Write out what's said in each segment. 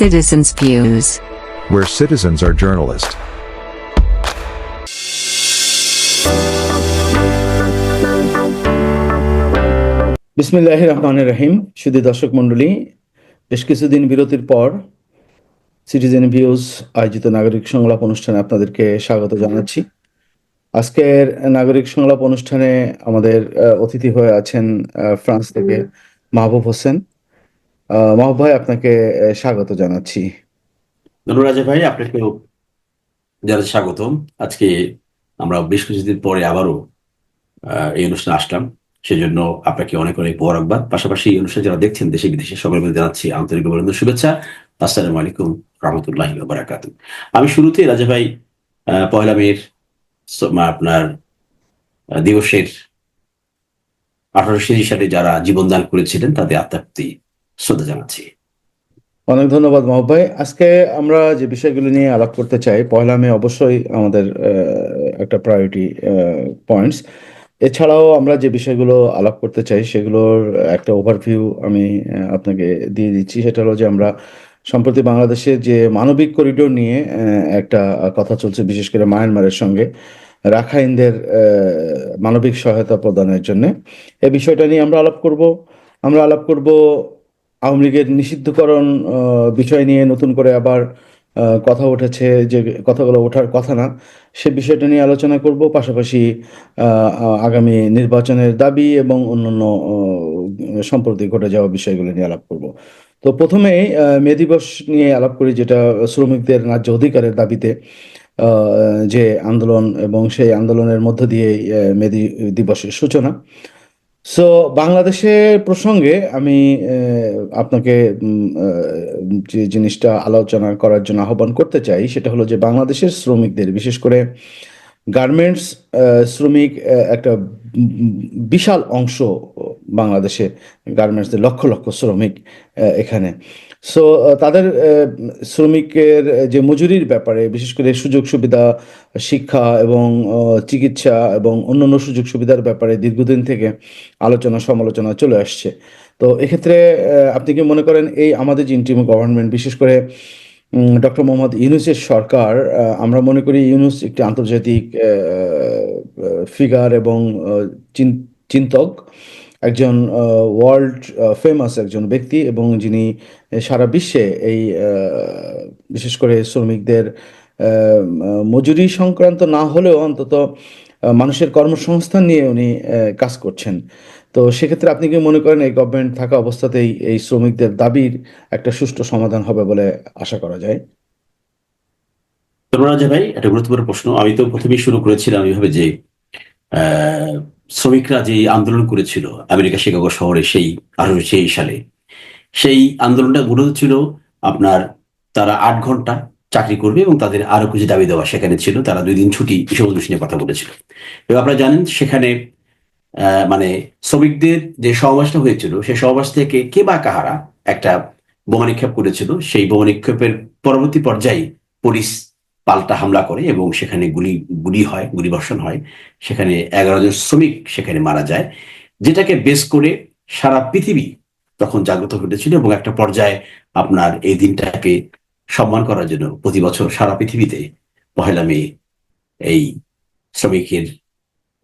Citizens' Views. where citizens are journalists. বিসমিল্লাহ রহমানের রহিম শুধু দর্শক মণ্ডলী বেশ কিছুদিন বিরতির পর সিটিজেন ভিউজ আয়োজিত নাগরিক সংলাপ অনুষ্ঠানে আপনাদেরকে স্বাগত জানাচ্ছি আজকের নাগরিক সংলাপ অনুষ্ঠানে আমাদের আহ, অতিথি হয়ে আছেন আহ, ফ্রান্স থেকে মাহবুব হোসেন মাহবুব ভাই, আপনাকে স্বাগত জানাচ্ছি। ধন্যবাদ ভাই, আপনাকেও যারা স্বাগতম। আজকে আমরা বেশ কিছুদিন পরে আবারও এই অনুষ্ঠানে আসলাম। সেজন্য আপনাকে অনেক অনেক মোবারকবাদ। পাশাপাশি এই অনুষ্ঠান যারা দেখছেন, দেশে বিদেশে সকলের মধ্যে জানাচ্ছি আন্তরিক অভিনন্দন, শুভেচ্ছা। আসসালামু আলাইকুম রহমতুল্লাহ বারাকাতু আমি শুরুতে রাজা ভাই পয়লা মেয়ের আপনার দিবসের আঠারোশো সালে যারা জীবনদান করেছিলেন, তাদের আত্মাপ্তি শ্রদ্ধা জানাচ্ছি। অনেক ধন্যবাদ মাহবুব ভাই। আজকে আমরা যে বিষয়গুলো নিয়ে আলাপ করতে চাই, পয়লা মে অবশ্যই আমাদের একটা প্রায়োরিটি পয়েন্টস এছাড়াও আমরা যে বিষয়গুলো আলাপ করতে চাই, সেগুলোর একটা ওভারভিউ আমি আপনাকে দিয়ে দিচ্ছি। সেটা হলো যে আমরা সম্প্রতি বাংলাদেশের যে মানবিক করিডোর নিয়ে একটা কথা চলছে, বিশেষ করে মায়ানমারের সঙ্গে, রাখাইনদের মানবিক সহায়তা প্রদানের জন্য। এই বিষয়টা নিয়ে আমরা আলাপ করব। আমরা আলাপ করব আওয়ামী লীগের নিষিদ্ধকরণ বিষয় নিয়ে নতুন করে আবার কথা উঠেছে যে, কথাগুলো ওঠার কথা না। সে বিষয়টা নিয়ে আলোচনা করব। পাশাপাশি আগামী নির্বাচনের দাবি এবং অন্যান্য সম্প্রতি ঘটে যাওয়া বিষয়গুলো নিয়ে আলাপ করব। তো প্রথমেই মে দিবস নিয়ে আলাপ করি, যেটা শ্রমিকদের ন্যায্য অধিকারের দাবিতে যে আন্দোলন এবং সেই আন্দোলনের মধ্য দিয়ে মে দিবসের সূচনা। সো বাংলাদেশের প্রসঙ্গে আমি আপনাকে যে জিনিসটা আলোচনা করার জন্য আহ্বান করতে চাই, সেটা হলো যে বাংলাদেশের শ্রমিকদের, বিশেষ করে গার্মেন্টস শ্রমিক একটা বিশাল অংশ বাংলাদেশে গার্মেন্টসদের লক্ষ লক্ষ শ্রমিক এখানে। সো তাদের শ্রমিকের যে মজুরির ব্যাপারে, বিশেষ করে সুযোগ সুবিধা, শিক্ষা এবং চিকিৎসা এবং অন্যান্য সুযোগ সুবিধার ব্যাপারে দীর্ঘদিন থেকে আলোচনা, সমালোচনা চলে আসছে। তো এক্ষেত্রে আপনি কি মনে করেন এই আমাদের যে ইন্টিম গভর্নমেন্ট বিশেষ করে ডক্টর মোহাম্মদ ইউনুসের সরকার আমরা মনে করি ইউনুস একটি আন্তর্জাতিক ফিগার এবং চিন্তক। একজন ওয়ার্ল্ড ফেমাস একজন ব্যক্তি এবং যিনি সারা বিশ্বে এই বিশেষ করে শ্রমিকদের মজুরি সংক্রান্ত না হলেও অন্তত মানুষের কর্মসংস্থান নিয়ে উনি কাজ করছেন। তো সেক্ষেত্রে আপনি কি মনে করেন এই গভর্নমেন্ট থাকা অবস্থাতেই এই শ্রমিকদের দাবির একটা সুষ্ঠু সমাধান হবে বলে আশা করা যায়? ধন্যবাদ ভাই, একটা গুরুত্বপূর্ণ প্রশ্ন। আমি তো প্রথমেই শুরু করেছিলাম এইভাবে যে শ্রমিকরা যে আন্দোলন করেছিল, আমেরিকা শিকাগো শহরে সেই আঠারোশো সেই সালে, সেই আন্দোলনটা মূলত ছিল আপনার তারা আট ঘণ্টা চাকরি করবে এবং তাদের আরও কিছু দাবি দেওয়া সেখানে ছিল, তারা দুই দিন ছুটি সমস্ত নিয়ে কথা বলেছিল। এবং আপনারা জানেন সেখানে মানে শ্রমিকদের যে সহবাসটা হয়েছিল, সেই সহবাস থেকে কে বা কাহারা একটা বোমা নিক্ষেপ করেছিল, সেই বোমা নিক্ষেপের পরবর্তী পর্যায়ে পুলিশ পাল্টা হামলা করে এবং সেখানে গুলি গুলি হয়, গুলিবর্ষণ হয়। সেখানে এগারো জন শ্রমিক সেখানে মারা যায়। যেটাকে বেস করে সারা পৃথিবী তখন জাগ্রত ঘটেছিল এবং একটা পর্যায়ে আপনার এই দিনটাকে সম্মান করার জন্য প্রতি বছর সারা পৃথিবীতে পহেলা মে এই শ্রমিকের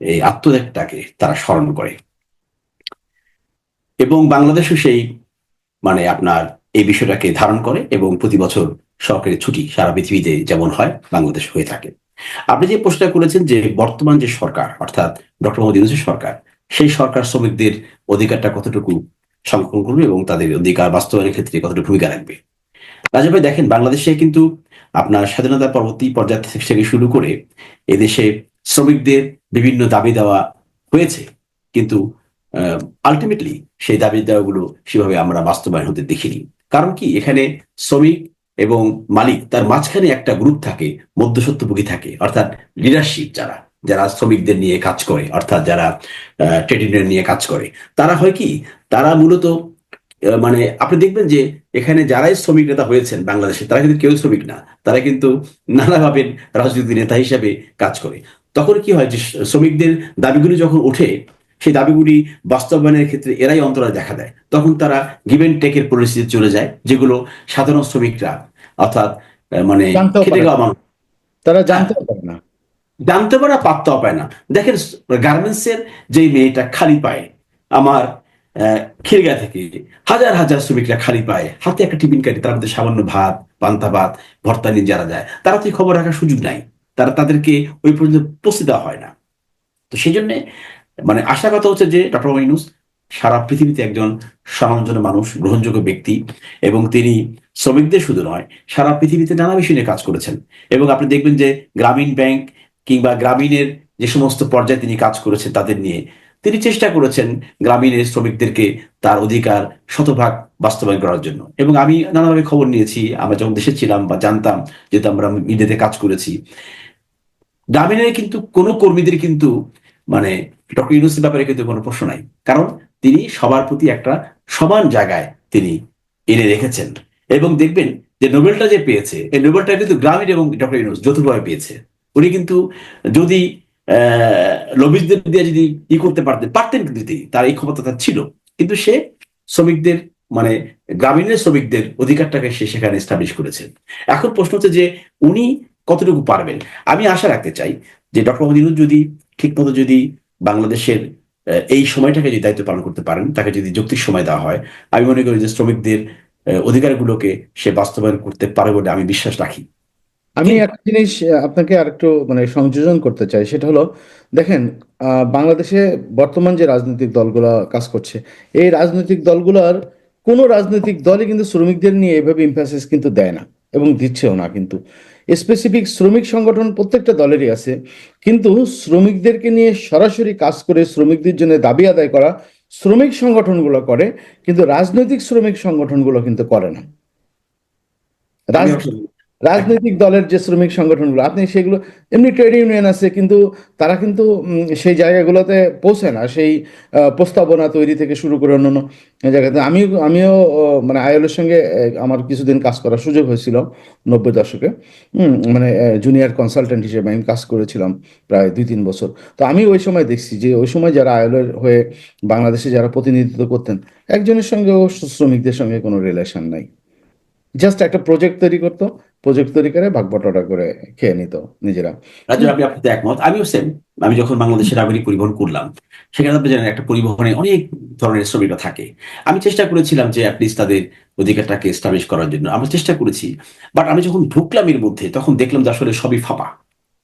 এই আত্মত্যাগটাকে তারা স্মরণ করে। এবং বাংলাদেশও সেই মানে আপনার এই বিষয়টাকে ধারণ করে এবং প্রতি বছর সরকারি ছুটি সারা পৃথিবীতে যেমন হয়, বাংলাদেশ হয়ে থাকে। আপনি যে প্রশ্নটা করেছেন যে বর্তমান যে সরকার, অর্থাৎ ডক্টর মোদী সরকার, সেই সরকার শ্রমিকদের অধিকারটা কতটুকু সংরক্ষণ করবে এবং তাদের অধিকার বাস্তবায়নের ক্ষেত্রে কতটুকু ভূমিকা রাখবে? রাজা ভাই, দেখেন, বাংলাদেশে কিন্তু আপনার স্বাধীনতা পরবর্তী পর্যায় থেকে শুরু করে এদেশে শ্রমিকদের বিভিন্ন দাবি দেওয়া হয়েছে। কিন্তু আলটিমেটলি সেই দাবি দেওয়াগুলো সেভাবে আমরা বাস্তবায়ন হতে দেখিনি। কারণ কি? এখানে শ্রমিক এবং মালিক তার মাঝখানে একটা গ্রুপ থাকে মধ্যসত্যভোগী থাকে, অর্থাৎ লিডারশিপ যারা যারা শ্রমিকদের নিয়ে কাজ করে, অর্থাৎ যারা ট্রেড ইউনিয়ন নিয়ে কাজ করে। তারা হয় কি, তারা মূলত মানে আপনি দেখবেন যে এখানে যারাই শ্রমিক নেতা হয়েছেন বাংলাদেশে, তারা কিন্তু কেউ শ্রমিক না। তারা কিন্তু নানাভাবে রাজনৈতিক নেতা হিসাবে কাজ করে। তখন কি হয় যে শ্রমিকদের দাবিগুলি যখন ওঠে সেই দাবিগুলি বাস্তবায়নের ক্ষেত্রে এরাই অন্তরায় দেখা দেয়। তখন তারা গিভেন টেকের পরিস্থিতি চলে যায় যেগুলো সাধারণ শ্রমিকরা অর্থাৎ মানে খেটে পারে না। খাওয়া মানুষ। তারা জানতেও পারে না। জানতে পারে পাত্তাও পায় না। দেখেন গার্মেন্টস এর যে মেয়েটা খালি পায় আমার খিরগা থেকে হাজার হাজার শ্রমিকরা খালি পায় হাতে একটা টিফিন কাটি তার মধ্যে সামান্য ভাত পান্তা ভাত ভর্তা নিয়ে যারা যায় তারা তো খবর রাখার সুযোগ নাই। তারা তাদেরকে ওই পর্যন্ত পৌঁছে দেওয়া হয় না। তো সেই জন্য মানে আশা কথা হচ্ছে যে ডক্টর মাইনুস সারা পৃথিবীতে একজন সম্মানজনক মানুষ, গ্রহণযোগ্য ব্যক্তি এবং তিনি শ্রমিকদের শুধু নয়, সারা পৃথিবীতে নানা বিষয় নিয়ে কাজ করেছেন। এবং আপনি দেখবেন যে গ্রামীণ ব্যাংক কিংবা গ্রামীণের যে সমস্ত পর্যায়ে তিনি কাজ করেছেন তাদের নিয়ে তিনি চেষ্টা করেছেন গ্রামীণের শ্রমিকদেরকে তার অধিকার শতভাগ বাস্তবায়ন করার জন্য। এবং আমি নানাভাবে খবর নিয়েছি, আমরা যখন দেশে ছিলাম বা জানতাম যেহেতু আমরা মিডিয়াতে কাজ করেছি, গ্রামীণের কিন্তু কোনো কর্মীদের কিন্তু মানে ডক্টর ইউনুসের ব্যাপারে কিন্তু কোনো প্রশ্ন নাই। কারণ তিনি সবার প্রতি একটা সমান জায়গায় তিনি এনে রেখেছেন। এবং দেখবেন যে নোবেলটা যে পেয়েছে, এই নোবেলটা কিন্তু গ্রামীণ এবং ডক্টর ইউনুস যৌথভাবে পেয়েছে। উনি কিন্তু যদি লবিজদের দিয়ে যদি ই করতে পারতেন পারতেন কিন্তু তিনি, তার এই ক্ষমতা তার ছিল। কিন্তু সে শ্রমিকদের মানে গ্রামীণের শ্রমিকদের অধিকারটাকে সে সেখানে এস্টাবলিশ করেছেন এখন প্রশ্ন হচ্ছে যে উনি কতটুকু পারবেন? আমি আশা রাখতে চাই যে ডক্টর মোহাম্মদ যদি ঠিকমতো যদি বাংলাদেশের এই সময়টাকে যদি দায়িত্ব পালন করতে পারেন তাকে যদি যৌক্তিক সময় দেওয়া হয় আমি মনে করি যে শ্রমিকদের অধিকারগুলোকে সে বাস্তবায়ন করতে পারে বলে আমি বিশ্বাস রাখি। আমি একটা জিনিস আপনাকে আরেকটু মানে সংযোজন করতে চাই সেটা হলো দেখেন আহ, বাংলাদেশে বর্তমান যে রাজনৈতিক দলগুলো কাজ করছে এই রাজনৈতিক দলগুলোর কোনো রাজনৈতিক দলই কিন্তু শ্রমিকদের নিয়ে এভাবে ইমফাসিস কিন্তু দেয় না এবং দিচ্ছেও না কিন্তু। স্পেসিফিক শ্রমিক সংগঠন প্রত্যেকটা দলেরই আছে। কিন্তু শ্রমিকদেরকে নিয়ে সরাসরি কাজ করে শ্রমিকদের জন্য দাবি আদায় করা শ্রমিক সংগঠনগুলো করে কিন্তু রাজনৈতিক শ্রমিক সংগঠনগুলো কিন্তু করে না। রাজ আমি রাজনৈতিক দলের যে শ্রমিক সংগঠনগুলো, আপনি সেগুলো, এমনি ট্রেড ইউনিয়ন আছে, কিন্তু তারা কিন্তু সেই জায়গাগুলোতে পৌঁছে না, সেই প্রস্তাবনা তৈরি থেকে শুরু করে অন্যান্য জায়গাতে। আমিও আমিও মানে আইএলের সঙ্গে আমার কিছুদিন কাজ করার সুযোগ হয়েছিল নব্বই দশকে মানে জুনিয়র কনসালটেন্ট হিসেবে আমি কাজ করেছিলাম প্রায় দুই তিন বছর। তো আমি ওই সময় দেখছি যে, ওই সময় যারা আইএলের হয়ে বাংলাদেশে যারা প্রতিনিধিত্ব করতেন, একজনের সঙ্গেও শ্রমিকদের সঙ্গে কোনো রিলেশন নাই। জাস্ট একটা প্রজেক্ট তৈরি করতো প্রজেক্ট তৈরি করে ভাগ বটরা করে খেয়ে নিত নিজেরা। রাজু আপনি আপনার একমত? আমিও সেম আমি যখন বাংলাদেশের নাগরিক পরিবহন করলাম, সেখানে আপনি জানেন একটা পরিবহনে অনেক ধরনের শ্রমিকরা থাকে। আমি চেষ্টা করেছিলাম যে অ্যাটলিস্ট তাদের অধিকারটাকে এস্টাবলিশ করার জন্য। আমরা চেষ্টা করেছি। বাট আমি যখন ঢুকলাম এর মধ্যে, তখন দেখলাম যে আসলে সবই ফাঁপা।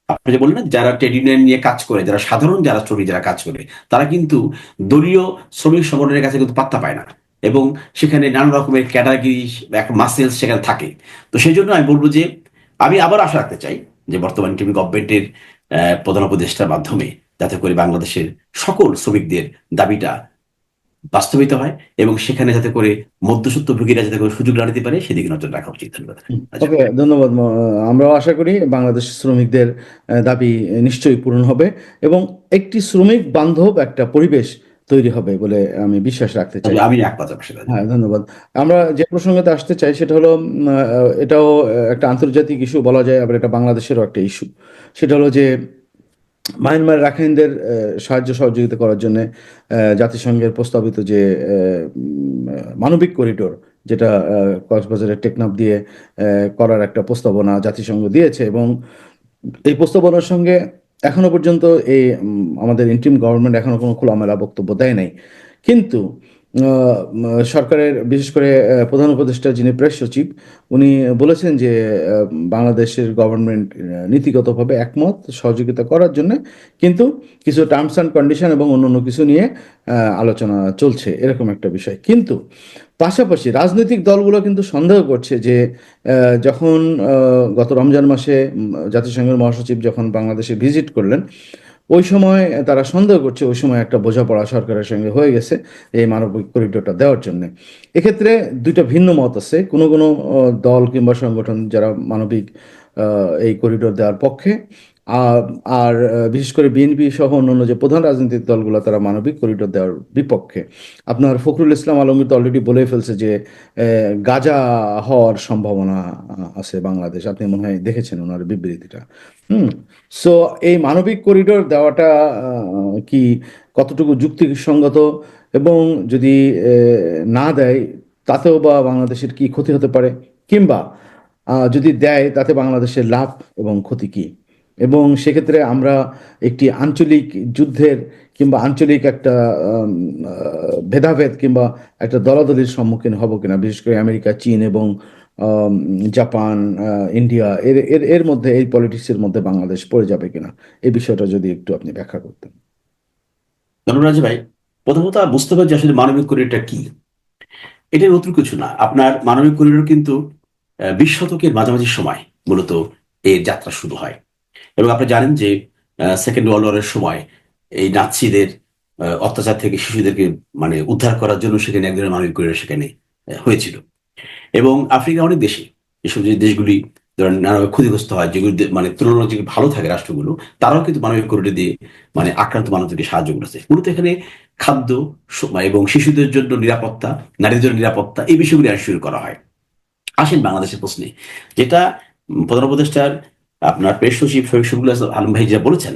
আপনি যে বললেন, যারা ট্রেড ইউনিয়ন নিয়ে কাজ করে, যারা সাধারণ যারা শ্রমিক যারা কাজ করে, তারা কিন্তু দলীয় শ্রমিক সংগঠনের কাছে কিন্তু পাত্তা পায় না। এবং সেখানে নানা রকমের ক্যাটাগরি মাসেলস সেখানে থাকে। তো সেই জন্য আমি বলব যে আমি আবার আশা রাখতে চাই যে বর্তমান টিভি গভর্নমেন্টের প্রধান উপদেষ্টার মাধ্যমে যাতে করে বাংলাদেশের সকল শ্রমিকদের দাবিটা বাস্তবিত হয় এবং সেখানে যাতে করে মধ্যসত্ত্বভোগীরা যাতে করে সুযোগ না নিতে পারে সেদিকে নজর রাখা উচিত। ধন্যবাদ। আচ্ছা। ধন্যবাদ আমরাও আশা করি বাংলাদেশ শ্রমিকদের দাবি নিশ্চয়ই পূরণ হবে এবং একটি শ্রমিক বান্ধব একটা পরিবেশ তৈরি হবে বলে আমি বিশ্বাস রাখতে চাই। আমি একমত হ্যাঁ ধন্যবাদ। আমরা যে প্রসঙ্গতে আসতে চাই সেটা হলো এটাও একটা আন্তর্জাতিক ইস্যু বলা যায় আবার এটা বাংলাদেশেরও একটা ইস্যু সেটা হলো যে মায়ানমার রাখাইনদের সাহায্য সহযোগিতা করার জন্য জাতিসংঘের প্রস্তাবিত যে মানবিক করিডোর যেটা কক্সবাজারের টেকনাফ দিয়ে করার একটা প্রস্তাবনা জাতিসংঘ দিয়েছে এবং এই প্রস্তাবনার সঙ্গে এখনও পর্যন্ত এই আমাদের ইন্টিম গভর্নমেন্ট এখনও কোনো খোলামেলা বক্তব্য দেয় নাই। কিন্তু সরকারের, বিশেষ করে প্রধান উপদেষ্টা যিনি প্রেস সচিব, উনি বলেছেন যে বাংলাদেশের গভর্নমেন্ট নীতিগতভাবে একমত, সহযোগিতা করার জন্য কিন্তু কিছু টার্মস অ্যান্ড কন্ডিশন এবং অন্যান্য কিছু নিয়ে আলোচনা চলছে, এরকম একটা বিষয়। কিন্তু পাশাপাশি রাজনৈতিক দলগুলো কিন্তু সন্দেহ করছে যে যখন গত রমজান মাসে জাতিসংঘের মহাসচিব যখন বাংলাদেশে ভিজিট করলেন ওই সময় তারা সন্দেহ করছে, ওই সময় একটা বোঝাপড়া সরকারের সঙ্গে হয়ে গেছে এই মানবিক করিডোরটা দেওয়ার জন্য। এক্ষেত্রে দুইটা ভিন্ন মত আছে। কোনো কোনো দল কিংবা সংগঠন যারা মানবিক এই করিডোর দেওয়ার পক্ষে আর বিশেষ করে বিএনপি সহ অন্যান্য যে প্রধান রাজনৈতিক দলগুলো, তারা মানবিক করিডোর দেওয়ার বিপক্ষে। আপনার ফখরুল ইসলাম আলমগীর তো অলরেডি বলে ফেলছে যে গাজা হওয়ার সম্ভাবনা আছে বাংলাদেশ। আপনি মনে হয় দেখেছেন ওনার বিবৃতিটা। হুম সো এই মানবিক করিডোর দেওয়াটা কি কতটুকু যুক্তিসঙ্গত এবং যদি না দেয়, তাতেও বা বাংলাদেশের কি ক্ষতি হতে পারে? কিংবা যদি দেয়, তাতে বাংলাদেশের লাভ এবং ক্ষতি কি? এবং সেক্ষেত্রে আমরা একটি আঞ্চলিক যুদ্ধের কিংবা আঞ্চলিক একটা ভেদাভেদ কিংবা একটা দলাদলির সম্মুখীন হব কিনা, বিশেষ করে আমেরিকা, চীন এবং জাপান ইন্ডিয়া, এর এর এর মধ্যে, এই পলিটিক্সের মধ্যে বাংলাদেশ পড়ে যাবে কিনা এই বিষয়টা যদি একটু আপনি ব্যাখ্যা করতেন। ধন্যবাদ ভাই। প্রথমত বুঝতে পারছি আসলে মানবিক করিডোরটা কি। এটা নতুন কিছু না। আপনার মানবিক করিডোর কিন্তু বিশ শতকের মাঝামাঝি সময় মূলত এর যাত্রা শুরু হয়। এবং আপনি জানেন যে সেকেন্ড ওয়ার্ল্ড ওয়ারের সময় এই আহ, অত্যাচার থেকে শিশুদেরকে মানে উদ্ধার করার জন্য সেখানে এক ধরনের মানবিক করিডোর সেখানে হয়েছিল। এবং আফ্রিকা অনেক দেশে এসব যে দেশগুলি ধরেন নানাভাবে ক্ষতিগ্রস্ত হয় যেগুলি মানে তুলনামূলক যেগুলি ভালো থাকে রাষ্ট্রগুলো তারাও কিন্তু মানবিক করিডোর দিয়ে মানে আক্রান্ত মানুষদেরকে সাহায্য করেছে। মূলত এখানে খাদ্য এবং শিশুদের জন্য নিরাপত্তা নারীদের জন্য নিরাপত্তা এই বিষয়গুলি আর শুরু করা হয়। আসেন বাংলাদেশের প্রশ্নে যেটা প্রধান উপদেষ্টার আপনার প্রেস সচিব শফিকুল আলম ভাই যা বলেছেন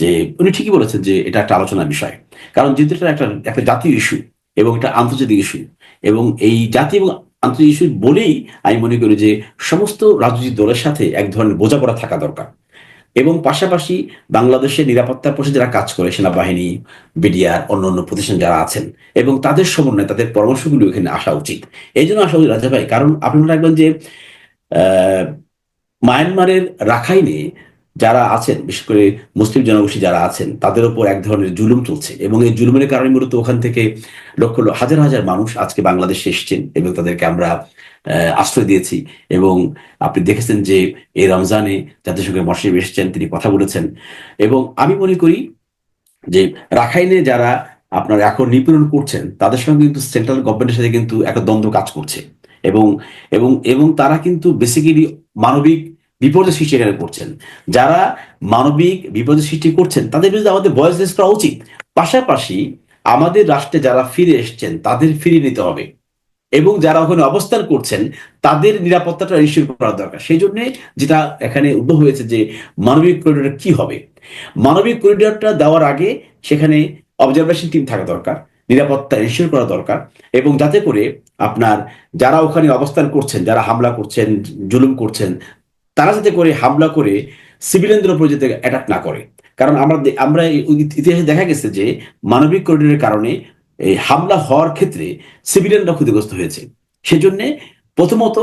যে, উনি ঠিকই বলেছেন যে এটা একটা আলোচনার বিষয়। কারণ যেহেতু এটা একটা একটা জাতীয় ইস্যু এবং এটা আন্তর্জাতিক ইস্যু এবং এই জাতীয় এবং আন্তর্জাতিক ইস্যু বলেই আমি মনে করি যে সমস্ত রাজনৈতিক দলের সাথে এক ধরনের বোঝাপড়া থাকা দরকার। এবং পাশাপাশি বাংলাদেশের নিরাপত্তার পাশে যারা কাজ করে, সেনাবাহিনী, বিডিআর অন্য অন্য প্রতিষ্ঠান যারা আছেন এবং তাদের সমন্বয়ে তাদের পরামর্শগুলো এখানে আসা উচিত। এই জন্য আসা উচিত রাজা ভাই, কারণ আপনি মনে রাখবেন যে মায়ানমারের রাখাইনে যারা আছেন, বিশেষ করে মুসলিম জনগোষ্ঠী যারা আছেন, তাদের উপর এক ধরনের জুলুম চলছে এবং এই জুলুমের কারণে মূলত ওখান থেকে লক্ষ হাজার হাজার মানুষ আজকে বাংলাদেশে এসেছেন এবং তাদেরকে আমরা আশ্রয় দিয়েছি এবং আপনি দেখেছেন যে এই রমজানে জাতিসংঘের মহাসচিব এসেছেন, তিনি কথা বলেছেন এবং আমি মনে করি যে রাখাইনে যারা আপনার এখন নিপীড়ন করছেন, তাদের সঙ্গে কিন্তু সেন্ট্রাল গভর্নমেন্টের সাথে কিন্তু একটা দ্বন্দ্ব কাজ করছে। এবং এবং এবং তারা কিন্তু বেসিক্যালি মানবিক বিপর্যয় সৃষ্টি এখানে করছেন। যারা মানবিক বিপর্যয় সৃষ্টি করছেন, তাদের বিরুদ্ধে আমাদের ভয়েস রেস করা উচিত। পাশাপাশি আমাদের রাষ্ট্রে যারা ফিরে এসেছেন, তাদের ফিরিয়ে নিতে হবে। এবং যারা ওখানে অবস্থান করছেন, তাদের নিরাপত্তাটা নিশ্চিত করা দরকার। সেই জন্য যেটা এখানে উদ্ভব হয়েছে যে মানবিক করিডোর কি হবে? মানবিক করিডোরটা দেওয়ার আগে সেখানে অবজারভেশন টিম থাকা দরকার। নিরাপত্তা এনশিওর করা দরকার এবং যাতে করে আপনার যারা ওখানে অবস্থান করছেন, যারা হামলা করছেন, জুলুম করছেন, তারা যাতে করে হামলা করে সিভিলিয়ানদের উপর যাতে অ্যাটাক না করে। কারণ আমরা আমরা ইতিহাসে দেখা গেছে যে মানবিক করিডোরের কারণে এই হামলা হওয়ার ক্ষেত্রে সিভিলিয়ানরা ক্ষতিগ্রস্ত হয়েছে। সেজন্যে প্রথমত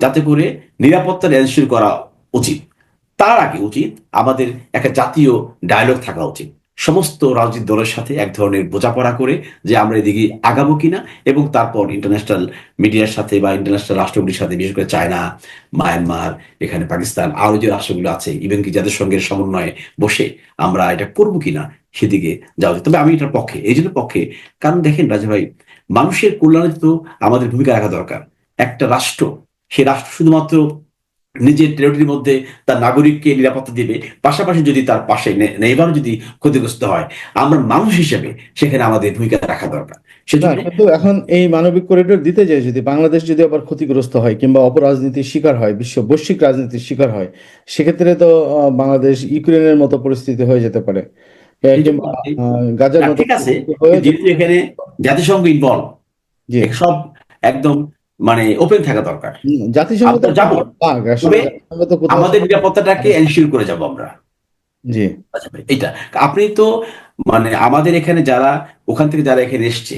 যাতে করে নিরাপত্তা এনশিওর করা উচিত। তার আগে উচিত আমাদের একটা জাতীয় ডায়লগ থাকা উচিত। সমস্ত রাজনৈতিক দলের সাথে এক ধরনের বোঝাপড়া করে যে আমরা এদিকে আগাবো কিনা এবং তারপর ইন্টারন্যাশনাল মিডিয়ার সাথে বা ইন্টারন্যাশনাল রাষ্ট্রগুলির সাথে, বিশেষ করে চায়না, মায়ানমার, এখানে পাকিস্তান আরও যে রাষ্ট্রগুলো আছে ইভেন কি যাদের সঙ্গে সমন্বয়ে বসে আমরা এটা করব কিনা সেদিকে যাওয়া উচিত। তবে আমি এটার পক্ষে, এই জন্য পক্ষে, কারণ দেখেন রাজা ভাই, মানুষের কল্যাণে তো আমাদের ভূমিকা রাখা দরকার। একটা রাষ্ট্র, সে রাষ্ট্র শুধুমাত্র নিজের টেরিটরির মধ্যে তার নাগরিককে নিরাপত্তা দিবে পাশাপাশি যদি তার পাশে নেইবারও যদি ক্ষতিগ্রস্ত হয় আমরা মানুষ হিসেবে সেখানে আমাদের ভূমিকা রাখা দরকার। কিন্তু এখন এই মানবিক করিডোর দিতে যায় যদি বাংলাদেশ যদি আবার ক্ষতিগ্রস্ত হয় কিংবা অপরাজনীতির শিকার হয় বিশ্ব বৈশ্বিক রাজনীতির শিকার হয় সেক্ষেত্রে তো বাংলাদেশ ইউক্রেনের মতো পরিস্থিতি হয়ে যেতে পারে। গাজার ঠিক আছে যেহেতু এখানে জাতিসংঘ ইনভলভ সব একদম মানে ওপেন থাকা দরকার। জাতিসংঘ আমাদের নিরাপত্তাটাকে এনশিওর করে যাব আমরা। জি। আচ্ছা এইটা। আপনি তো মানে আমাদের এখানে যারা ওখান থেকে যারা এখানে এসছে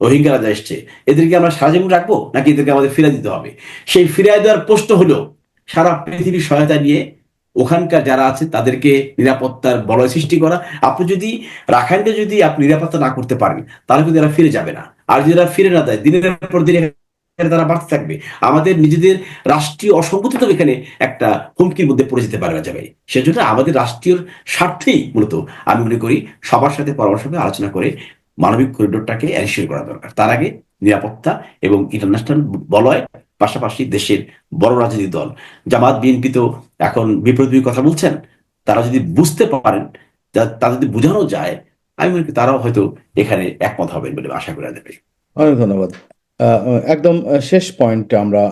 রোহিঙ্গা যারা এসছে এদেরকে আমরা সারা জীবন রাখব? নাকি এদেরকে আমাদের ফিরে দিতে হবে? সেই ফিরিয়ে দেওয়ার প্রশ্ন হলো সারা পৃথিবীর সহায়তা নিয়ে ওখানকার যারা আছে তাদেরকে নিরাপত্তার বলয় সৃষ্টি করা। আপনি যদি রাখাইনকে যদি আপনি নিরাপত্তা না করতে পারেন তাহলে কিন্তু এরা ফিরে যাবে না। আর যদি এরা ফিরে না দেয় দিনের পর দিন তারা বাড়তে থাকবে। আমাদের নিজেদের রাষ্ট্রীয় অসংগতি তো এখানে একটা হুমকির মধ্যে পড়ে যেতে পারে যাবে সেজন্য আমাদের রাষ্ট্রীয় স্বার্থেই মূলত আমি মনে করি সবার সাথে পরামর্শ করে আলোচনা করে মানবিক করিডোরটাকে এনশিওর করা দরকার। তার আগে নিরাপত্তা এবং ইন্টারন্যাশনাল বলয়, পাশাপাশি দেশের বড় রাজনৈতিক দল। জামাত, বিএনপি তো এখন বিপরীত কথা বলছেন, তারা যদি বুঝতে পারেন, তা- যদি বোঝানো যায়, আমি মনে করি তারাও হয়তো এখানে একমত হবেন বলে আশা করা যাবে অনেক ধন্যবাদ। একদম শেষ পয়েন্ট আমরা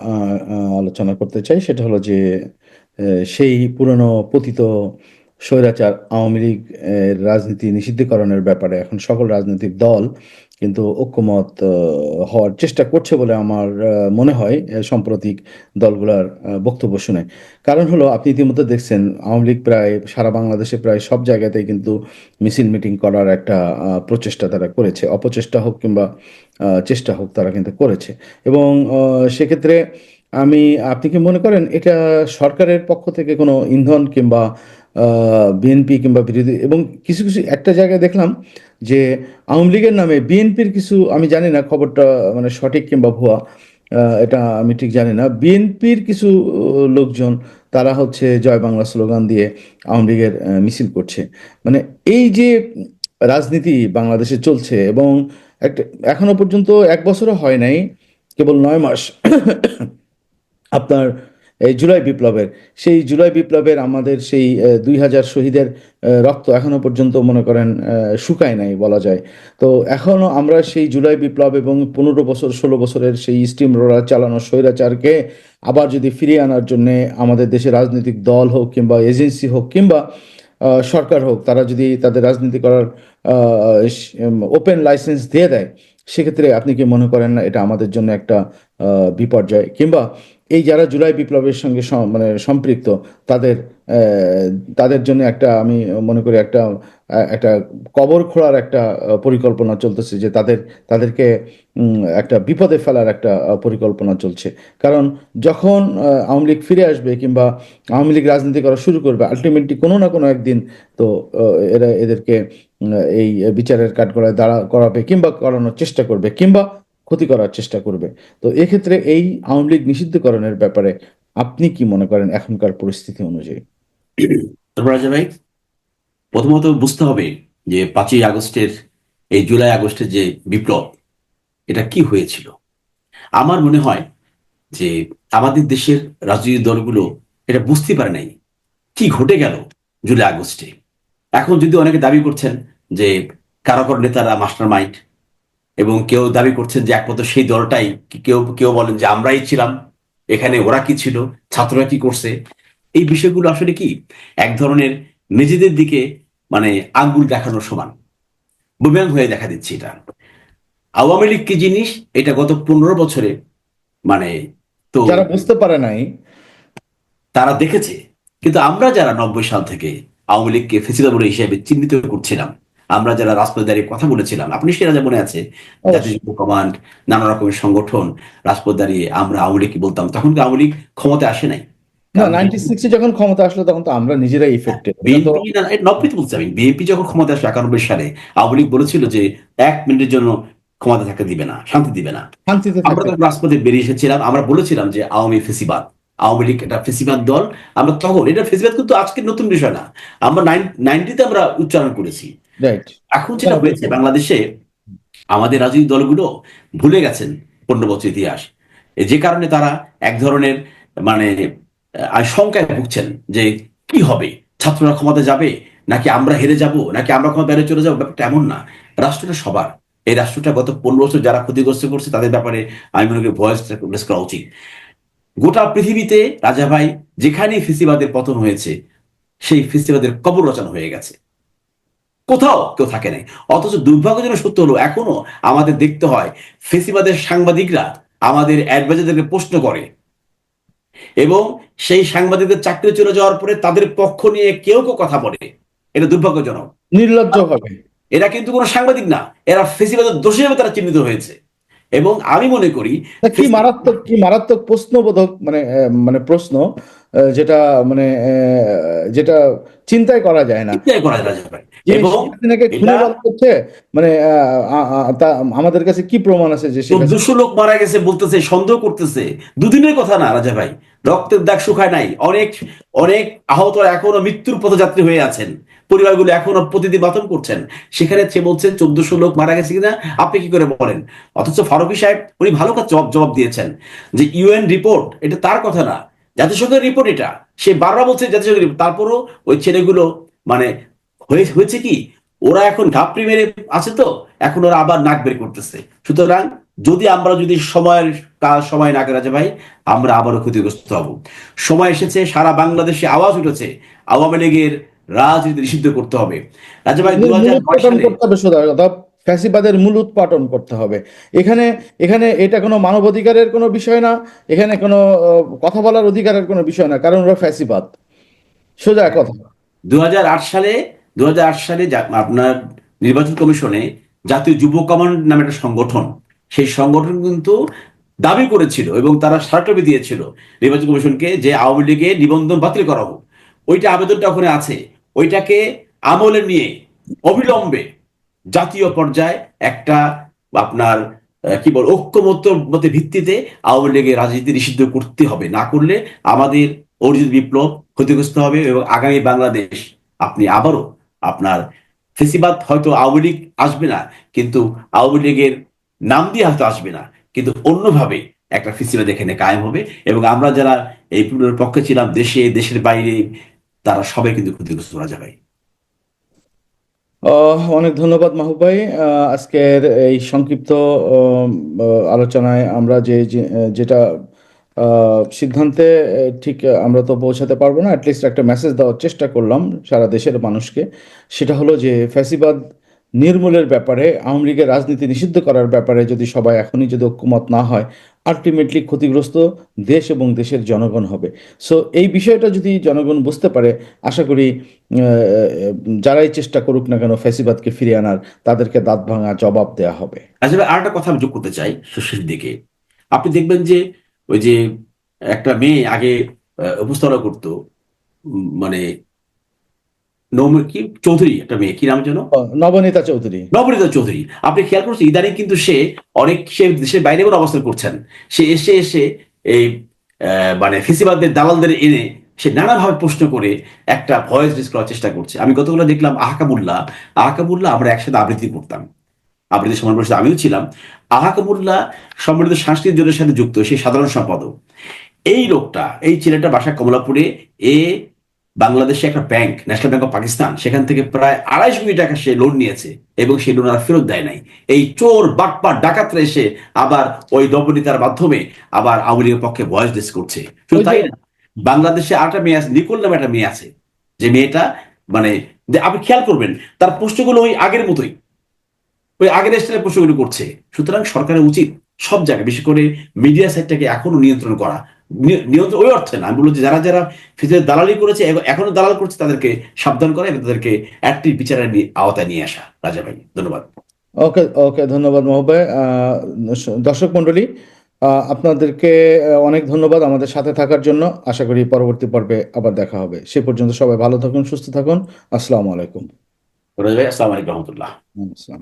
আলোচনা করতে চাই। সেটা হলো যে সেই পুরনো পতিত স্বৈরাচার আওয়ামী লীগ রাজনীতি নিষিদ্ধকরণের ব্যাপারে। এখন সকল রাজনৈতিক দল কিন্তু ঐক্যমত হওয়ার চেষ্টা করছে বলে আমার মনে হয় সাম্প্রতিক দলগুলোর বক্তব্য শুনে। কারণ হলো, আপনি ইতিমধ্যে দেখছেন, আওয়ামী লীগ প্রায়, সারা বাংলাদেশে প্রায় সব জায়গাতেই কিন্তু মিছিল মিটিং করার একটা প্রচেষ্টা তারা করেছে। অপচেষ্টা হোক কিংবা চেষ্টা হোক তারা কিন্তু করেছে। এবং সেক্ষেত্রে আমি, আপনি কি মনে করেন, এটা সরকারের পক্ষ থেকে কোনো ইন্ধন কিংবা বিএনপি কিংবা বিরোধী, এবং কিছু কিছু একটা জায়গায় দেখলাম যে আওয়ামী লীগের নামে বিএনপির কিছু, আমি জানি না খবরটা মানে সঠিক কিংবা ভুয়া এটা আমি ঠিক জানি না। বিএনপির কিছু লোকজন, তারা হচ্ছে জয় বাংলা স্লোগান দিয়ে আওয়ামী লীগের মিছিল করছে। মানে এই যে রাজনীতি বাংলাদেশে চলছে এবং একটা, এখনও পর্যন্ত এক বছরও হয় নাই, কেবল নয় মাস, আপনার এই জুলাই বিপ্লবের। সেই জুলাই বিপ্লবের আমাদের সেই দুই হাজার শহীদের রক্ত এখনও পর্যন্ত মনে করেন শুকায় নাই বলা যায়। তো এখনও আমরা সেই জুলাই বিপ্লব এবং পনেরো বছর, ষোলো বছরের সেই স্টিম রোলার চালানো স্বৈরাচারকে আবার যদি ফিরিয়ে আনার জন্য আমাদের দেশের রাজনৈতিক দল হোক কিংবা এজেন্সি হোক কিংবা সরকার হোক, তারা যদি তাদের রাজনীতি করার ওপেন লাইসেন্স দিয়ে দেয়, সেক্ষেত্রে আপনি কি মনে করেন না এটা আমাদের জন্য একটা বিপর্যয়? কিংবা এই যারা জুলাই বিপ্লবের সঙ্গে মানে সম্পৃক্ত, তাদের তাদের জন্য একটা আমি মনে করি একটা একটা কবর খোঁড়ার একটা পরিকল্পনা চলতেছে যে তাদের, তাদেরকে একটা বিপদে ফেলার একটা পরিকল্পনা চলছে। কারণ যখন আওয়ামী লীগ ফিরে আসবে কিংবা আওয়ামী লীগ রাজনীতি করা শুরু করবে, আলটিমেটলি কোনো না কোনো একদিন তো এরা এদেরকে এই বিচারের কাঠগড়ায় দাঁড়া করাবে কিংবা করানোর চেষ্টা করবে কিংবা ক্ষতি করার চেষ্টা করবে। তো এক্ষেত্রে এই আওয়ামী লীগ নিষিদ্ধকরণের ব্যাপারে আপনি কি মনে করেন এখনকার পরিস্থিতি অনুযায়ী? রাজা ভাই। প্রথমত বুঝতে হবে যে পাঁচই আগস্টের, এই জুলাই আগস্টের যে বিপ্লব, এটা কি হয়েছিল? আমার মনে হয় যে আমাদের দেশের রাজনৈতিক দলগুলো এটা বুঝতে পারে নাই কি ঘটে গেল জুলাই আগস্টে। এখন যদি অনেকে দাবি করছেন যে কারাকর নেতারা মাস্টার মাইন্ড এবং কেউ দাবি করছেন যে একমাত্র সেই দলটাই। কেউ কেউ বলেন যে আমরাই ছিলাম এখানে ওরা কি ছিল ছাত্ররা কি করছে? এই বিষয়গুলো আসলে কি? এক ধরনের নিজেদের দিকে মানে আঙ্গুল দেখানোর সমান। বুমেরাং হয়ে দেখা দিচ্ছে এটা। আওয়ামী লীগ কি জিনিস? এটা গত পনেরো বছরে মানে তো যারা বুঝতে পারে নাই। তারা দেখেছে। কিন্তু আমরা যারা নব্বই সাল থেকে আওয়ামী লীগকে ফেসিলাবর হিসেবে চিহ্নিত করছিলাম আমরা যারা রাজপথে দাঁড়িয়ে কথা বলেছিলাম আপনি সেটা যা মনে আছে? জাতীয় কমান্ড নানা রকমের সংগঠন রাজপথ দাঁড়িয়ে আমরা আওয়ামী লীগকে বলতাম তখন আওয়ামী লীগ ক্ষমতা আসে নাই? না নাইনটি সিক্সে যখন ক্ষমতা আসলো তখন তো আমরা নিজেরাই ইফেক্টেড বিএনপি যখন ক্ষমতা একানব্বই সালে আওয়ামী লীগ বলেছিল যে এক মিনিটের জন্য ক্ষমতা থাকতে দিবে না শান্তি দিবে না। আমরা তখন রাজপথে বেরিয়ে এসেছিলাম আমরা বলেছিলাম যে আওয়ামী ফেসিবাদ আওয়ামী লীগ একটা ফেসিবাদ দল। আমরা তখন এটা ফেসিবাদ কিন্তু আজকের নতুন বিষয় না আমরা নাইনটিতে আমরা উচ্চারণ করেছি। এখন যেটা হয়েছে বাংলাদেশে আমাদের রাজনৈতিক দলগুলো ভুলে গেছেন পনেরো বছর ইতিহাস। যে কারণে তারা এক ধরনের মানে আহ, আশঙ্কায় ভুগছেন যে কি হবে? ছাত্ররা ক্ষমতা যাবে? নাকি আমরা হেরে যাব? নাকি আমরা ক্ষমতা হেরে চলে যাব? ব্যাপারটা এমন না। রাষ্ট্রটা সবার। এই রাষ্ট্রটা গত পনেরো বছর যারা ক্ষতিগ্রস্ত করছে তাদের ব্যাপারে আমি মনে করি ভয়েস রেস করা উচিত। গোটা পৃথিবীতে রাজা ভাই যেখানেই ফেসিবাদের পতন হয়েছে সেই ফেসিবাদের কবর রচনা হয়ে গেছে। কোথাও কেউ থাকে নাই। অথচ দুর্ভাগ্যজনক সত্য হলো এখনও আমাদের দেখতে হয় ফেসিবাদের সাংবাদিকরা আমাদের অ্যাডভাইজারদেরকে প্রশ্ন করে এবং সেই সাংবাদিকদের চাকরি চলে যাওয়ার পরে তাদের পক্ষ নিয়ে কেউ কেউ কথা বলে। এটা দুর্ভাগ্যজনক। নির্লজ্জ হবে এরা কিন্তু কোনো সাংবাদিক না এরা ফেসিবাদের দোষী হিসেবে তারা চিহ্নিত হয়েছে। এবং আমি মনে করি কি মারাত্মক কি মারাত্মক প্রশ্নবোধক মানে আহ, মানে প্রশ্ন যেটা মানে যেটা চিন্তাই করা যায় না। করা হচ্ছে মানে আমাদের কাছে কি প্রমাণ আছে যে দুশো লোক মারা গেছে বলতেছে সন্দেহ করতেছে। দুদিনের কথা না রাজা ভাই। রক্তের দাগ শুকায় নাই। অনেক অনেক আহত এখনও মৃত্যুর পথযাত্রী হয়ে আছেন। পরিবারগুলো এখনও প্রতিদিন বাতন করছেন। সেখানে সে বলছেন চোদ্দশো লোক মারা গেছে কিনা? আপনি কি করে বলেন? অথচ ফারুকি সাহেব, উনি ভালো কাজ জবাব জবাব দিয়েছেন যে, ইউএন রিপোর্ট, এটা তার কথা না। জাতিসংঘের রিপোর্ট এটা। সে বারবার বলছে, জাতিসংঘের। তারপরও ওই ছেলেগুলো মানে হয়ে- হয়েছে কি? ওরা এখন ঘাপড়ি মেরে আছে তো, এখন ওরা আবার নাক বের করতেছে। সুতরাং যদি আমরা যদি সময়ের কাজ সময় না করা ভাই আমরা আবারও ক্ষতিগ্রস্ত হব। সময় এসেছে, সারা বাংলাদেশে আওয়াজ উঠেছে। আওয়ামী লীগের রাজনীতি নিষিদ্ধ করতে হবে। রাজা ভাই দু মূল হাজার করতে হবে ফ্যাসিবাদের মূল উৎপাদন করতে হবে। এখানে এখানে এটা কোনো মানবাধিকারের কোনো বিষয় না এখানে কোনো কথা বলার অধিকারের কোনো বিষয় না কারণ ওরা ফ্যাসিবাদ। সোজা কথা। দুই হাজার আট সালে দুহাজার আট সালে আপনার নির্বাচন কমিশনে জাতীয় যুব কমান্ড নামে একটা সংগঠন সেই সংগঠন কিন্তু দাবি করেছিল এবং তারা সার্টবি দিয়েছিল নির্বাচন কমিশনকে যে আওয়ামী লীগের নিবন্ধন বাতিল করা হোক। ওইটা আবেদনটা ওখানে আছে। ওইটাকে আমলে নিয়ে অবিলম্বে জাতীয় পর্যায়ে একটা আপনার কি বল, ঐক্যমত্য মতে ভিত্তিতে আওয়ামী লীগের রাজনীতি নিষিদ্ধ করতে হবে। না করলে আমাদের অর্জিত বিপ্লব ক্ষতিগ্রস্ত হবে এবং আগামী বাংলাদেশ আপনি আবারও আপনার ফেসিবাদ হয়তো আওয়ামী লীগ আসবে না, কিন্তু আওয়ামী লীগের নাম দিয়ে হয়তো আসবে না, কিন্তু অন্যভাবে একটা ফেসিবাদ এখানে কায়েম হবে। এবং আমরা যারা এই পক্ষে ছিলাম, দেশে, দেশের বাইরে তারা সবাই কিন্তু ক্ষতিগ্রস্ত করা যাবে অনেক ধন্যবাদ মাহবুব ভাই। আজকের এই সংক্ষিপ্ত আলোচনায় আমরা যে যেটা সিদ্ধান্তে ঠিক আমরা তো পৌঁছাতে পারব না অ্যাটলিস্ট একটা মেসেজ দেওয়ার চেষ্টা করলাম সারা দেশের মানুষকে। সেটা হলো যে, ফ্যাসিবাদ নির্মূলের ব্যাপারে, আওয়ামী লীগের রাজনীতি নিষিদ্ধ করার ব্যাপারে যদি সবাই এখনই যদি ঐক্যমত না হয় আলটিমেটলি ক্ষতিগ্রস্ত দেশ এবং দেশের জনগণ হবে। সো এই বিষয়টা যদি জনগণ বুঝতে পারে, আশা করি যারাই চেষ্টা করুক না কেন ফ্যাসিবাদকে ফিরিয়ে আনার, তাদেরকে দাঁত ভাঙা জবাব দেওয়া হবে। আসলে আর একটা কথা আমি যোগ করতে চাই শেষের দিকে। আপনি দেখবেন যে, ওই যে একটা মেয়ে আগে উপস্থাপনা করতো মানে নৌম কি? চৌধুরী একটা মেয়ে। কি নাম যেন? নবনীতা চৌধুরী। নবনীতা চৌধুরী। আপনি খেয়াল করছেন ইদানিং কিন্তু সে অনেক সে দেশের বাইরে করে অবস্থান করছেন। সে এসে এসে এই মানে ফেসিবাদদের দালালদের এনে সে নানাভাবে প্রশ্ন করে একটা ভয়েস রেস করার চেষ্টা করছে। আমি গতগুলো দেখলাম আহকাবুল্লাহ। আহকাবুল্লাহ আমরা একসাথে আবৃত্তি করতাম। আবৃত্তি সমান পরিষদে আমিও ছিলাম। আহকাবুল্লাহ সম্মিলিত সাংস্কৃতিক জোটের সাথে যুক্ত সেই সাধারণ সম্পাদক। এই লোকটা এই ছেলেটা বাসা কমলাপুরে এ বাংলাদেশে একটা bank national bank of Pakistan সেখান থেকে প্রায় আড়াইশো কোটি টাকা সে লোন নিয়েছে এবং সেই লোন আর ফেরত দেয় নাই। এই চোর, বাটপার, ডাকাতরা এসে আবার ওই নবনীতার মাধ্যমে আবার আওয়ামী লীগের পক্ষে ভয়েস ডিস করছে। শুধু তাই না, বাংলাদেশে আরেকটা মেয়ে আছে নিকোল নামে একটা মেয়ে আছে। যে মেয়েটা মানে আপনি খেয়াল করবেন, তার প্রশ্নগুলো ওই আগের মতোই। ওই আগের স্টাইলের প্রশ্নগুলো করছে। সুতরাং সরকারের উচিত সব জায়গায়, বিশেষ করে মিডিয়া সাইডটাকে এখনও নিয়ন্ত্রণ করা। নিয়ন্ত্রণ ওই অর্থে না। আমি বলব যে যারা যারা ফিজের দালালি করেছে এখনও দালাল করছে তাদেরকে সাবধান করা এবং তাদেরকে একটি বিচারের আওতায় নিয়ে আসা। রাজা ভাই ধন্যবাদ। ওকে ওকে ধন্যবাদ আহ, দর্শক মন্ডলী আপনাদেরকে অনেক ধন্যবাদ আমাদের সাথে থাকার জন্য। আশা করি পরবর্তী পর্বে আবার দেখা হবে। সে পর্যন্ত সবাই ভালো থাকুন সুস্থ থাকুন। আসসালামু আলাইকুম। আসসালামু আলাইকুম রহমতুল্লাহ। আসসালাম।